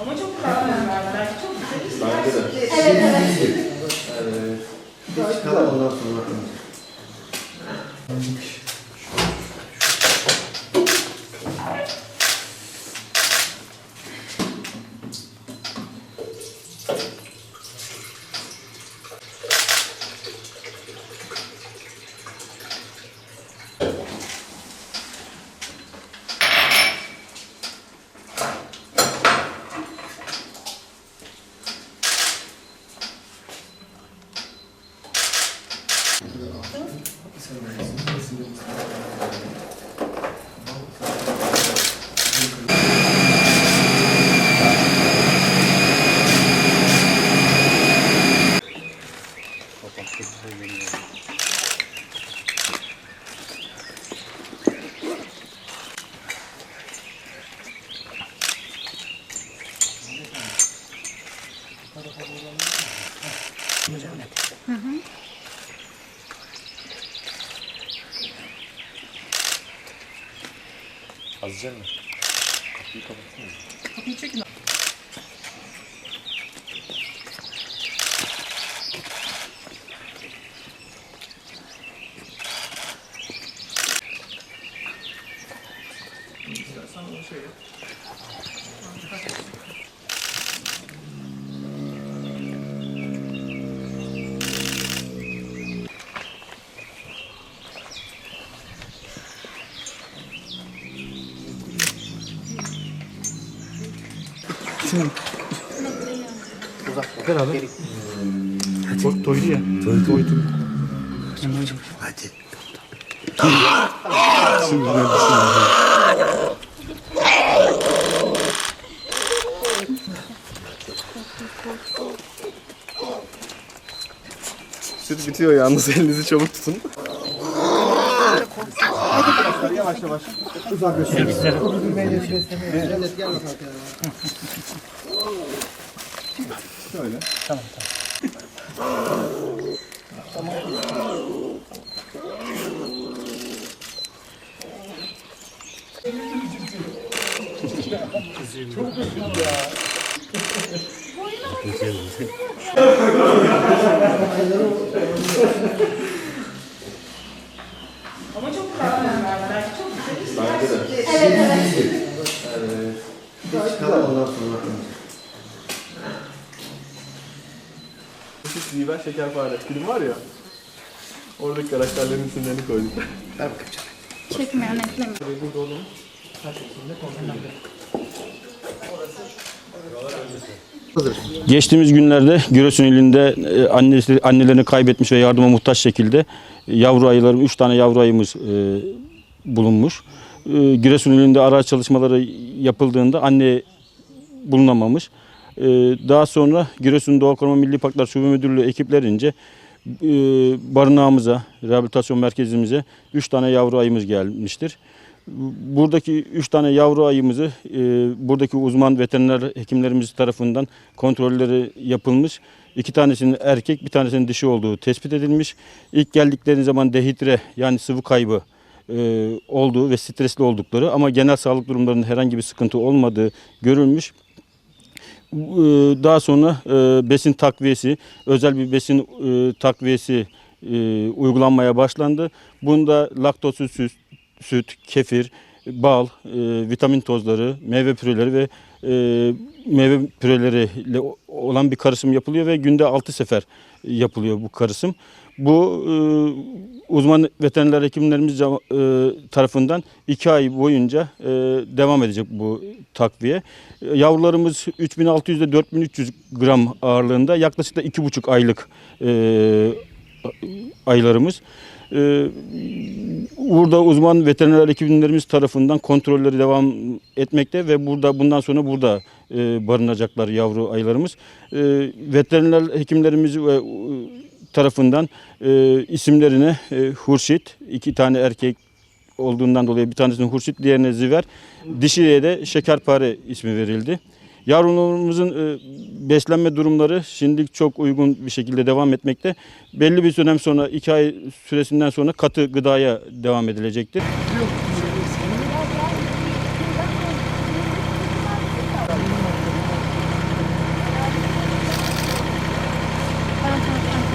Ama çok güzel. Belki çok güzel. Bence de. Evet evet. Evet. Bir çıkalım ondan sonra. Azıcık mı? Kapıyı kapatsana. Kapıyı çekin. Gel abi. Hadi. Doydu ya. Doydu. Doydu. Hadi. Süt bitiyor yalnız elinizi çabuk tutun. Yavaş yavaş. Uzak göster. Evet gel bakalım. Şöyle. Ama çok güzel var. Belki çok güzel. Bence de. Evet evet. Evet. Bir çıkalım ondan sonra. Süt, biber, şekerpare. Film var ya. Oradaki karakterlerin isimlerini koyduk. Ver bakayım canım. Çekmeyen eklemiyor. Burada oğlum. Her şekilde kontrol Geçtiğimiz günlerde Giresun ilinde e, annesi, annelerini kaybetmiş ve yardıma muhtaç şekilde e, yavru ayılarım, 3 tane yavru ayımız e, bulunmuş. E, Giresun ilinde ara çalışmaları yapıldığında anne bulunamamış. E, daha sonra Giresun Doğa Koruma Milli Parklar Şube Müdürlüğü ekiplerince e, barınağımıza, rehabilitasyon merkezimize 3 tane yavru ayımız gelmiştir. Buradaki üç tane yavru ayımızı e, buradaki uzman veteriner hekimlerimiz tarafından kontrolleri yapılmış. İki tanesinin erkek, bir tanesinin dişi olduğu tespit edilmiş. İlk geldikleri zaman dehidre yani sıvı kaybı e, olduğu ve stresli oldukları ama genel sağlık durumlarında herhangi bir sıkıntı olmadığı görülmüş. E, Daha sonra e, besin takviyesi, özel bir besin e, takviyesi uygulanmaya başlandı. Bunda laktozsuz süt, süt, kefir, bal, e, vitamin tozları, meyve püreleri ve e, meyve püreleriyle olan bir karışım yapılıyor ve günde 6 sefer yapılıyor bu karışım. Bu e, uzman veteriner hekimlerimiz e, tarafından 2 ay boyunca e, devam edecek bu takviye. Yavrularımız 3600 ile 4300 gram ağırlığında yaklaşık da 2,5 aylık e, aylarımız. Ee, burada uzman veteriner hekimlerimiz tarafından kontrolleri devam etmekte ve burada bundan sonra burada e, barınacaklar yavru ayılarımız. E, veteriner hekimlerimiz ve tarafından e, isimlerine e, Hurşit, iki tane erkek olduğundan dolayı bir tanesine Hurşit, diğerine Ziver, dişiye de Şekerpare ismi verildi. Yavrularımızın e, beslenme durumları şimdilik çok uygun bir şekilde devam etmekte. Belli bir dönem sonra, iki ay süresinden sonra katı gıdaya devam edilecektir. Yok.